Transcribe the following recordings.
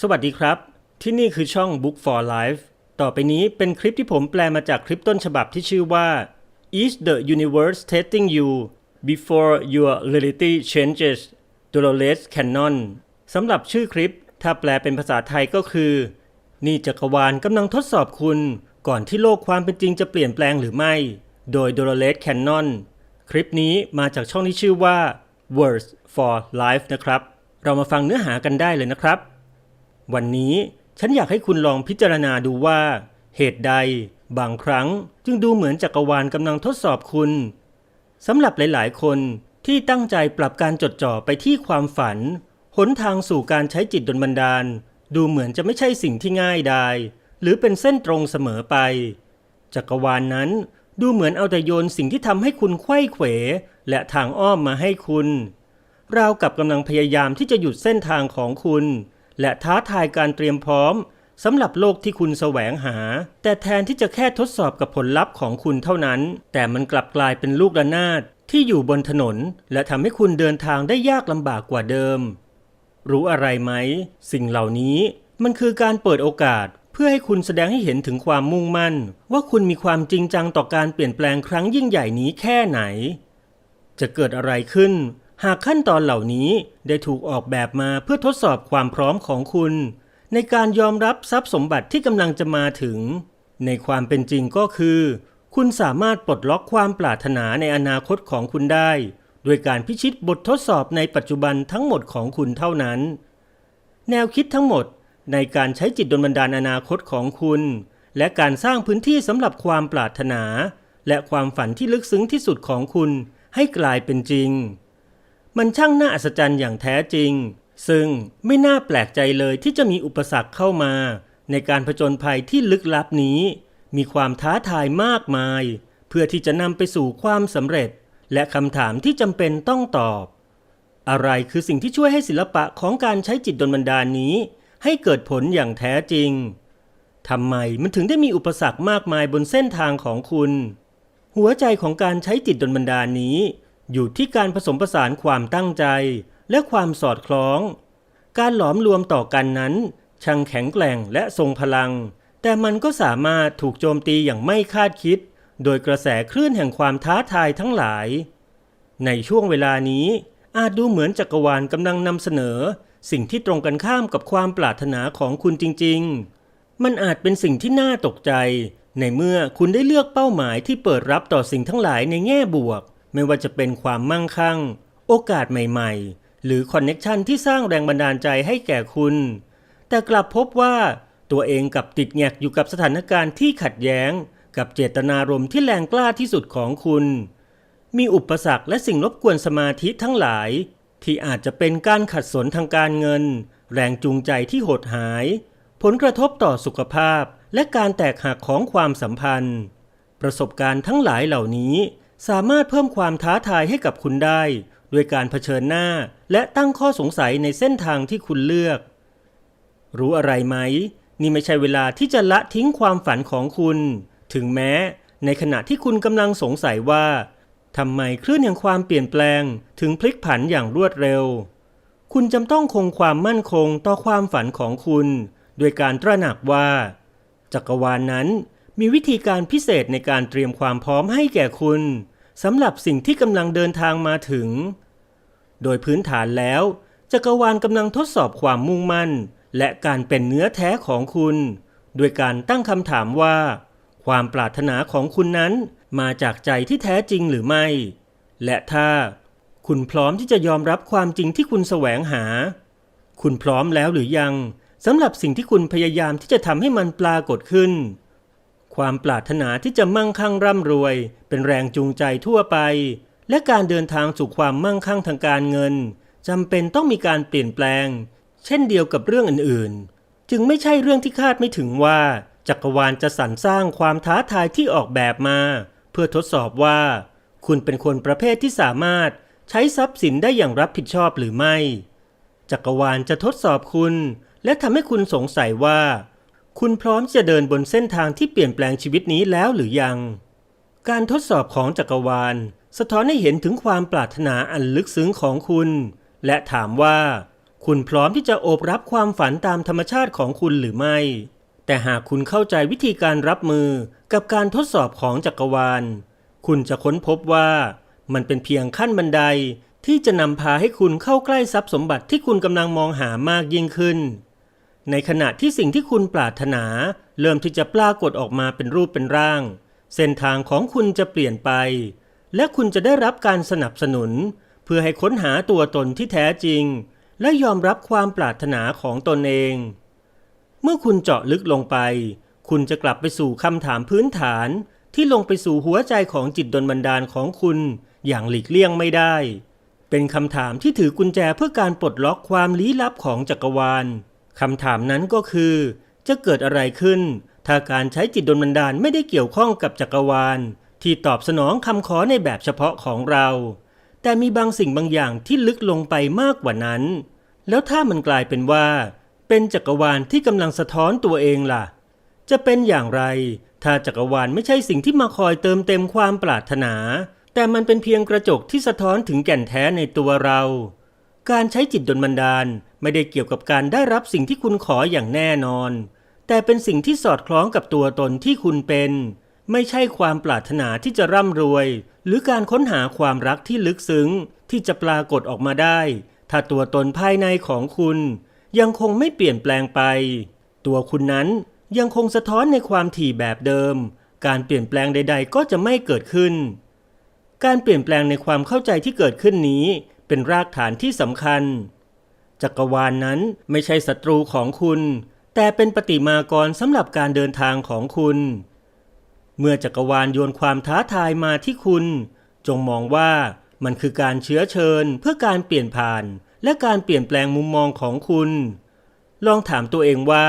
สวัสดีครับ ที่นี่คือช่อง Book for Life ต่อไปนี้เป็นคลิปที่ผมแปลมาจากคลิปต้นฉบับที่ชื่อว่า Is the universe testing you before your reality changes Dolores Cannon สำหรับชื่อคลิป ถ้าแปลเป็นภาษาไทยก็คือ นี่จักรวาลกำลังทดสอบคุณ ก่อนที่โลกความเป็นจริงจะเปลี่ยนแปลงหรือไม่ โดย Dolores Cannon คลิปนี้มาจากช่องที่ชื่อว่า Words for Life นะครับ เรามาฟังเนื้อหากันได้เลยนะครับ วันนี้ฉันอยากให้คุณลองพิจารณาดูว่า เหตุใด บางครั้งจึงดูเหมือนจักรวาลกำลังทดสอบคุณสำหรับหลาย ๆ คนที่ตั้งใจปรับการจดจ่อไปที่ความฝัน หนทางสู่การใช้จิตดลบันดาล ดูเหมือนจะไม่ใช่สิ่งที่ง่ายดายหรือเป็นเส้นตรงเสมอไป จักรวาลนนั้นดูเหมือนเอาแต่โยนสิ่งที่ทำให้คุณไขว้เขว และทางอ้อมมาให้คุณ ราวกับกำลังพยายามที่จะหยุดเส้นทางของคุณ และท้าทายการเตรียมพร้อมสำหรับโลกที่คุณแสวงหา แต่แทนที่จะแค่ทดสอบกับผลลัพธ์ของคุณเท่านั้น แต่มันกลับกลายเป็นลูกระนาดที่อยู่บนถนน และทำให้คุณเดินทางได้ยากลำบากกว่าเดิม รู้อะไรไหม สิ่งเหล่านี้มันคือการเปิดโอกาส เพื่อให้คุณแสดงให้เห็นถึงความมุ่งมั่น ว่าคุณมีความจริงจังต่อการเปลี่ยนแปลงครั้งยิ่งใหญ่นี้แค่ไหน จะเกิดอะไรขึ้น หากขั้นตอนเหล่านี้ได้ถูกออกแบบมาเพื่อทดสอบความพร้อมของคุณ ในการยอมรับทรัพย์สมบัติที่กำลังจะมาถึง ในความเป็นจริงก็คือ คุณสามารถปลดล็อกความปรารถนาในอนาคตของคุณได้ ด้วยการพิชิตบททดสอบในปัจจุบันทั้งหมดของคุณเท่านั้น แนวคิดทั้งหมดในการใช้จิตดลบันดาลอนาคตของคุณ และการสร้างพื้นที่สำหรับความปรารถนา และความฝันที่ลึกซึ้งที่สุดของคุณให้กลายเป็นจริง มันช่างน่าอัศจรรย์อย่างแท้จริง ซึ่งไม่น่าแปลกใจเลยที่จะมีอุปสรรคเข้ามา ในการผจญภัยที่ลึกลับนี้ มีความท้าทายมากมาย เพื่อที่จะนำไปสู่ความสำเร็จ และคำถามที่จำเป็นต้องตอบ อะไรคือสิ่งที่ช่วยให้ศิลปะของการใช้จิตดลบันดาลนี้ ให้เกิดผลอย่างแท้จริงทำไมมันถึงได้มีอุปสรรคมากมายบนเส้นทางของคุณ หัวใจของการใช้จิตดลบันดาลนี้ อยู่ที่การผสมผสานความตั้งใจ และความสอดคล้อง การหลอมรวมต่อกันนั้น ช่างแข็งแกร่งและทรงพลัง แต่มันก็สามารถถูกโจมตีอย่างไม่คาดคิด โดยกระแสคลื่นแห่งความท้าทายทั้งหลาย ในช่วงเวลานี้อาจดูเหมือนจักรวาลกำลังนำเสนอ สิ่งที่ตรงกันข้ามกับความปรารถนาของคุณจริง ๆ มันอาจเป็นสิ่งที่น่าตกใจ ในเมื่อคุณได้เลือกเป้าหมายที่เปิดรับต่อสิ่งทั้งหลายในแง่บวก ไม่ว่าจะเป็นความมั่งคั่ง โอกาสใหม่ๆ หรือคอนเน็กชันที่สร้างแรงบันดาลใจให้แก่คุณ แต่กลับพบว่าตัวเองกับติดแงกอยู่กับสถานการณ์ที่ขัดแย้ง กับเจตนารมณ์ที่แรงกล้าที่สุดของคุณ มีอุปสรรคและสิ่งรบกวนสมาธิทั้งหลาย ที่อาจจะเป็นการขัดสนทางการเงิน แรงจูงใจที่หดหาย ผลกระทบต่อสุขภาพและการแตกหักของความสัมพันธ์ ประสบการณ์ทั้งหลายเหล่านี้ สามารถเพิ่มความท้าทายให้กับคุณได้ โดยการเผชิญหน้าและตั้งข้อสงสัยในเส้นทางที่คุณเลือก รู้อะไรไหม นี่ไม่ใช่เวลาที่จะละทิ้งความฝันของคุณ ถึงแม้ ในขณะที่คุณกำลังสงสัยว่าทำไมคลื่นแห่งความเปลี่ยนแปลงถึงพลิกผันอย่างรวดเร็ว คุณจำต้องคงความมั่นคงต่อความฝันของคุณ โดยการตระหนักว่า จักรวาลนนั้น มีวิธีการพิเศษในการเตรียมความพร้อมให้แก่คุณสำหรับสิ่งที่กำลังเดินทางมาถึง โดยพื้นฐานแล้วจักรวาลกำลังทดสอบความมุ่งมั่น และการเป็นเนื้อแท้ของคุณโดยการตั้งคำถามว่า ความปรารถนาของคุณนั้นมาจากใจที่แท้จริงหรือไม่ และถ้า คุณพร้อมที่จะยอมรับความจริงที่คุณแสวงหา คุณพร้อมแล้วหรือยังสำหรับสิ่งที่คุณพยายามที่จะทำให้มันปรากฏขึ้น ความปรารถนาที่จะมั่งคั่งร่ำรวย เป็นแรงจูงใจทั่วไป และการเดินทางสู่ความมั่งคั่งทางการเงินจำเป็นต้องมีการเปลี่ยนแปลง เช่นเดียวกับเรื่องอื่นๆ จึงไม่ใช่เรื่องที่คาดไม่ถึงว่า จักรวาลจะสรรสร้างความท้าทายที่ออกแบบมา เพื่อทดสอบว่า คุณเป็นคนประเภทที่สามารถใช้ทรัพย์สินได้อย่างรับผิดชอบหรือไม่ จักรวาลจะทดสอบคุณ และทำให้คุณสงสัยว่า คุณพร้อมจะเดินบนเส้นทางที่เปลี่ยนแปลงชีวิตนี้แล้วหรือยัง การทดสอบของจักรวาล สะท้อนให้เห็นถึงความปรารถนาอันลึกซึ้งของคุณ และถามว่า คุณพร้อมที่จะโอบรับความฝันตามธรรมชาติของคุณหรือไม่ แต่หากคุณเข้าใจวิธีการรับมือกับการทดสอบของจักรวาล คุณจะค้นพบว่ามันเป็นเพียงขั้นบันไดที่จะนำพาให้คุณเข้าใกล้ทรัพย์สมบัติที่คุณกำลังมองหามากยิ่งขึ้น ในขณะที่สิ่งที่คุณปรารถนา เริ่มที่จะปรากฏออกมาเป็นรูปเป็นร่าง เส้นทางของคุณจะเปลี่ยนไป และคุณจะได้รับการสนับสนุน เพื่อให้ค้นหาตัวตนที่แท้จริง และยอมรับความปรารถนาของตนเอง เมื่อคุณเจาะลึกลงไป คุณจะกลับไปสู่คำถามพื้นฐาน ที่ลงไปสู่หัวใจของจิตดลบันดาลของคุณ อย่างหลีกเลี่ยงไม่ได้ เป็นคำถามที่ถือกุญแจเพื่อการปลดล็อกความลี้ลับของจักรวาล คำถามนั้นก็คือ จะเกิดอะไรขึ้น ถ้าการใช้จิตดลบันดาลไม่ได้เกี่ยวข้องกับจักรวาล ที่ตอบสนองคำขอในแบบเฉพาะของเรา แต่มีบางสิ่งบางอย่างที่ลึกลงไปมากกว่านั้น แล้วถ้ามันกลายเป็นว่า เป็นจักรวาลที่กำลังสะท้อนตัวเองล่ะ จะเป็นอย่างไร ถ้าจักรวาลไม่ใช่สิ่งที่มาคอยเติมเต็มความปรารถนา แต่มันเป็นเพียงกระจกที่สะท้อนถึงแก่นแท้ในตัวเรา การใช้จิตดลบันดาลไม่ได้เกี่ยวกับการได้รับสิ่งที่คุณขออย่างแน่นอน แต่เป็นสิ่งที่สอดคล้องกับตัวตนที่คุณเป็น ไม่ใช่ความปรารถนาที่จะร่ำรวย หรือการค้นหาความรักที่ลึกซึ้ง ที่จะปรากฏออกมาได้ ถ้าตัวตนภายในของคุณ ยังคงไม่เปลี่ยนแปลงไป ตัวคุณนั้นยังคงสะท้อนในความถี่แบบเดิม การเปลี่ยนแปลงใด ๆ ก็จะไม่เกิดขึ้น การเปลี่ยนแปลงในความเข้าใจที่เกิดขึ้นนี้ เป็นรากฐานที่สำคัญ จักรวาลนนั้นไม่ใช่ศัตรูของคุณ แต่เป็นปฏิมากรสำหรับการเดินทางของคุณ เมื่อจักรวาลโยนความท้าทายมาที่คุณ จงมองว่ามันคือการเชื้อเชิญเพื่อการเปลี่ยนผ่าน และการเปลี่ยนแปลงมุมมองของคุณ ลองถามตัวเองว่า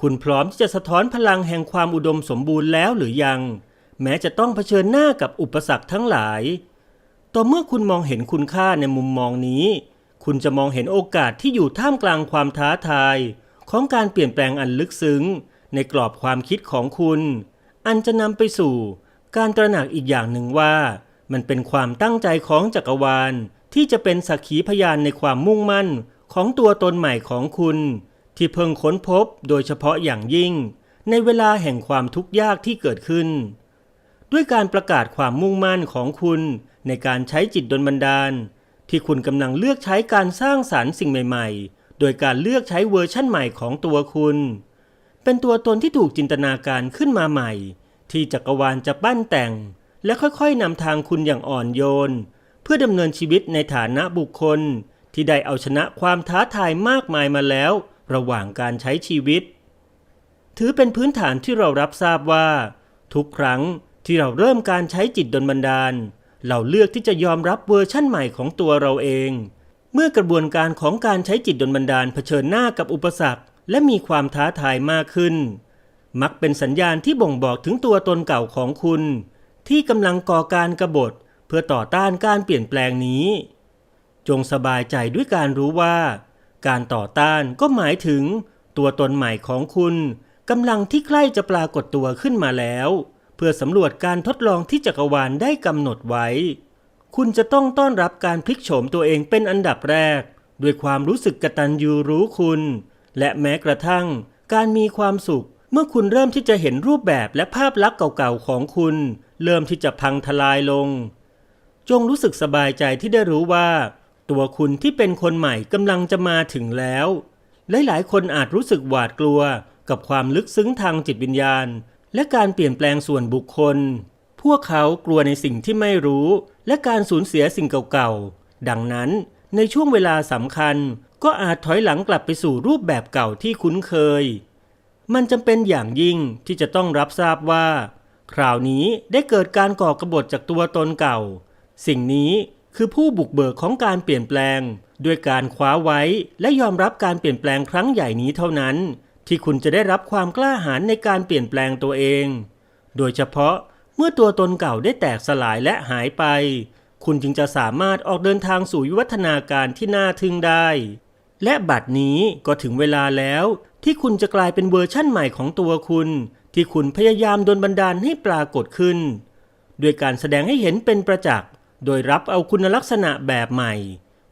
คุณพร้อมที่จะสะท้อนพลังแห่งความอุดมสมบูรณ์แล้วหรือยัง แม้จะต้องเผชิญหน้ากับอุปสรรคทั้งหลาย ต่อเมื่อคุณมองเห็นคุณค่าในมุมมองนี้ คุณจะมองเห็นโอกาสที่อยู่ท่ามกลางความท้าทาย ของการเปลี่ยนแปลงอันลึกซึ้ง ในกรอบความคิดของคุณ อันจะนำไปสู่ การตระหนักอีกอย่างหนึ่งว่า มันเป็นความตั้งใจของจักรวาล ที่จะเป็นสักขีพยานในความมุ่งมั่นของตัวตนใหม่ของคุณ ที่เพิ่งค้นพบโดยเฉพาะอย่างยิ่ง ในเวลาแห่งความทุกข์ยากที่เกิดขึ้น ด้วยการประกาศความมุ่งมั่นของคุณในการใช้จิตดลบันดาล ที่คุณกำลังเลือกใช้การสร้างสารรค์สิ่งใหม่ ๆ โดยการเลือกใช้เวอร์ชั่นใหม่ของตัวคุณ เป็นตัวตนที่ถูกจินตนาการขึ้นมาใหม่ ที่จักรวาลจะปั้นแต่ง และค่อยๆนำทางคุณอย่างอ่อนโยน เพื่อดำเนินชีวิตในฐานะบุคคล ที่ได้เอาชนะความท้าทายมากมายมาแล้ว ระหว่างการใช้ชีวิต ถือเป็นพื้นฐานที่เรารับทราบว่า ทุกครั้ง ที่เราเริ่มการใช้จิตดลบันดาล เราเลือกที่จะยอมรับเวอร์ชั่นใหม่ของตัวเราเอง เมื่อกระบวนการของการใช้จิตดลบันดาลเผชิญหน้ากับอุปสรรค และมีความท้าทายมากขึ้น มักเป็นสัญญาณที่บ่งบอกถึงตัวตนเก่าของคุณ ที่กำลังก่อการกรบฏเพื่อต่อต้านการเปลี่ยนแปลงนี้ จงสบายใจด้วยการรู้ว่า การต่อต้านก็หมายถึง ตัวตนใหม่ของคุณกำลังที่ใกล้จะปรากฏตัวขึ้นมาแล้ว เพื่อสำรวจการทดลองที่จักรวาลได้กำหนดไว้ คุณจะต้องต้อนรับการพลิกโฉมตัวเองเป็นอันดับแรก ด้วยความรู้สึกกระตัญญูรู้คุณ และแม้กระทั่ง การมีความสุข เมื่อคุณเริ่มที่จะเห็นรูปแบบและภาพลักษณ์เก่าๆของคุณ เริ่มที่จะพังทลายลง จงรู้สึกสบายใจที่ได้รู้ว่า ตัวคุณที่เป็นคนใหม่กำลังจะมาถึงแล้วหลายๆคนอาจรู้สึกหวาดกลัวกับความลึกซึ้งทางจิตวิญญาณ และการเปลี่ยนแปลงส่วนบุคคล พวกเขากลัวในสิ่งที่ไม่รู้ และการสูญเสียสิ่งเก่าๆ ดังนั้นในช่วงเวลาสำคัญก็อาจถอยหลังกลับไปสู่รูปแบบเก่าที่คุ้นเคย มันจำเป็นอย่างยิ่งที่จะต้องรับทราบว่า คราวนี้ได้เกิดการก่อกบฏจากตัวตนเก่า สิ่งนี้คือผู้บุกเบิกของการเปลี่ยนแปลง ด้วยการคว้าไว้และยอมรับการเปลี่ยนแปลงครั้งใหญ่นี้เท่านั้น ที่คุณจะได้รับความกล้าหาญในการเปลี่ยนแปลงตัวเอง โดยเฉพาะเมื่อตัวตนเก่าได้แตกสลายและหายไป คุณจึงจะสามารถออกเดินทางสู่วิวัฒนาการที่น่าทึ่งได้ และบัดนี้ก็ถึงเวลาแล้วที่คุณจะกลายเป็นเวอร์ชั่นใหม่ของตัวคุณ ที่คุณพยายามดลบันดาลให้ปรากฏขึ้น ด้วยการแสดงให้เห็นเป็นประจักษ์ โดยรับเอาคุณลักษณะแบบใหม่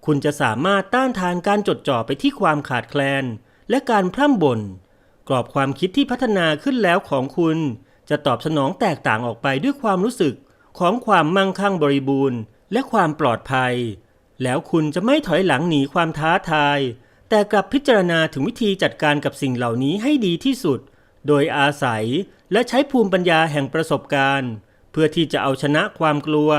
คุณจะสามารถต้านทานการจดจ่อไปที่ความขาดแคลน และการพร่ำบ่นกรอบความคิดที่พัฒนาขึ้นแล้วของคุณ จะตอบสนองแตกต่างออกไปด้วยความรู้สึกของความมั่งคั่งบริบูรณ์ และความปลอดภัย แล้วคุณจะไม่ถอยหลังหนีความท้าทาย แต่กลับพิจารณาถึงวิธีจัดการกับสิ่งเหล่านี้ให้ดีที่สุด โดยอาศัยและใช้ภูมิปัญญาแห่งประสบการณ์ เพื่อที่จะเอาชนะความกลัว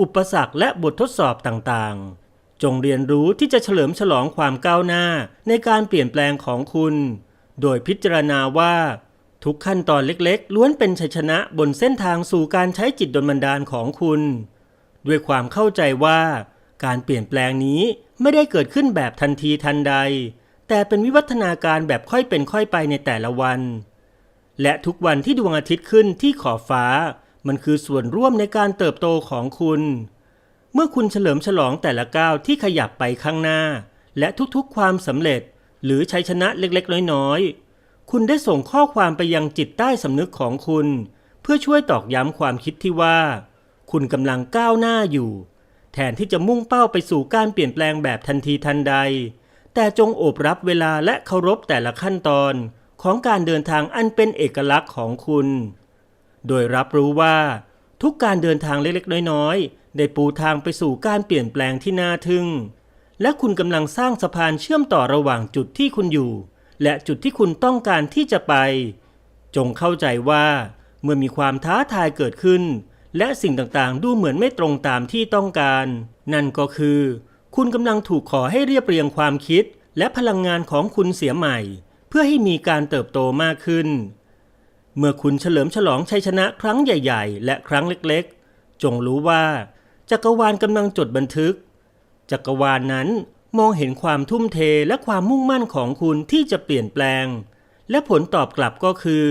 อุปสรรคและบททดสอบต่างๆ จงเรียนรู้ที่จะเฉลิมฉลองความก้าวหน้าในการเปลี่ยนแปลงของคุณ โดยพิจารณาว่า ทุกขั้นตอนเล็กๆ ล้วนเป็นชัยชนะบนเส้นทางสู่การใช้จิตดลบันดาลของคุณ ด้วยความเข้าใจว่า การเปลี่ยนแปลงนี้ไม่ได้เกิดขึ้นแบบทันทีทันใด แต่เป็นวิวัฒนาการแบบค่อยเป็นค่อยไปในแต่ละวัน และทุกวันที่ดวงอาทิตย์ขึ้นที่ขอบฟ้า มันคือส่วนร่วมในการเติบโตของคุณ เมื่อคุณเฉลิมฉลองแต่ละก้าวที่ขยับไปข้างหน้า และทุกๆความสำเร็จ หรือชัยชนะเล็กๆ น้อยๆ คุณได้ส่งข้อความไปยังจิตใต้สำนึกของคุณ เพื่อช่วยตอกย้ำความคิดที่ว่า คุณกำลังก้าวหน้าอยู่ แทนที่จะมุ่งเป้าไปสู่การเปลี่ยนแปลงแบบทันทีทันใด แต่จงโอบรับเวลาและเคารพแต่ละขั้นตอนของการเดินทางอันเป็นเอกลักษณ์ของคุณ โดยรับรู้ว่าทุกการเดินทางเล็กๆ น้อยๆ ได้ปูทางไปสู่การเปลี่ยนแปลงที่น่าทึ่ง และคุณกำลังสร้างสะพานเชื่อมต่อระหว่างจุดที่คุณอยู่ และจุดที่คุณต้องการที่จะไป จงเข้าใจว่าเมื่อมีความท้าทายเกิดขึ้น และสิ่งต่างๆ ดูเหมือนไม่ตรงตามที่ต้องการ นั่นก็คือ คุณกำลังถูกขอให้เรียบเรียงความคิด และพลังงานของคุณเสียใหม่ เพื่อให้มีการเติบโตมากขึ้น เมื่อคุณเฉลิมฉลองชัยชนะครั้งใหญ่ ๆ และครั้งเล็กๆ จงรู้ว่า จักรวาลกำลังจดบันทึก จักรวาลนนั้นมองเห็นความทุ่มเทและความมุ่งมั่นของคุณที่จะเปลี่ยนแปลง และผลตอบกลับก็คือ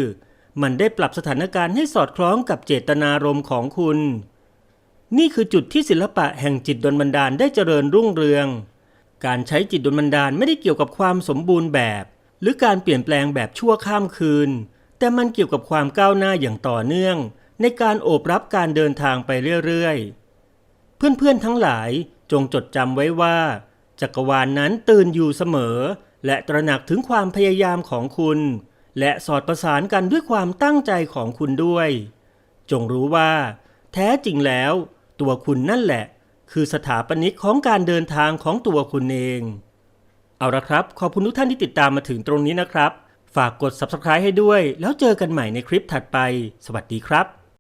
มันได้ปรับสถานการณ์ให้สอดคล้องกับเจตนารมณ์ของคุณ นี่คือจุดที่ศิลปะแห่งจิตดลบันดาลได้เจริญรุ่งเรือง การใช้จิตดลบันดาลไม่ได้เกี่ยวกับความสมบูรณ์แบบ หรือการเปลี่ยนแปลงแบบชั่วข้ามคืน แต่มันเกี่ยวกับความก้าวหน้าอย่างต่อเนื่อง ในการโอบรับการเดินทางไปเรื่อยๆ เพื่อนๆทั้งหลายจงจดจำไว้ว่า จักรวาลนนั้นตื่นอยู่เสมอ และตระหนักถึงความพยายามของคุณ และสอดประสานกันด้วยความตั้งใจของคุณด้วย จงรู้ว่า แท้จริงแล้ว ตัวคุณนั่นแหละ คือสถาปนิกของการเดินทางของตัวคุณเอง เอาละครับ ขอบคุณทุกท่านที่ติดตามมาถึงตรงนี้นะครับ ฝากกด subscribe ให้ด้วย แล้วเจอกันใหม่ในคลิปถัดไป สวัสดีครับ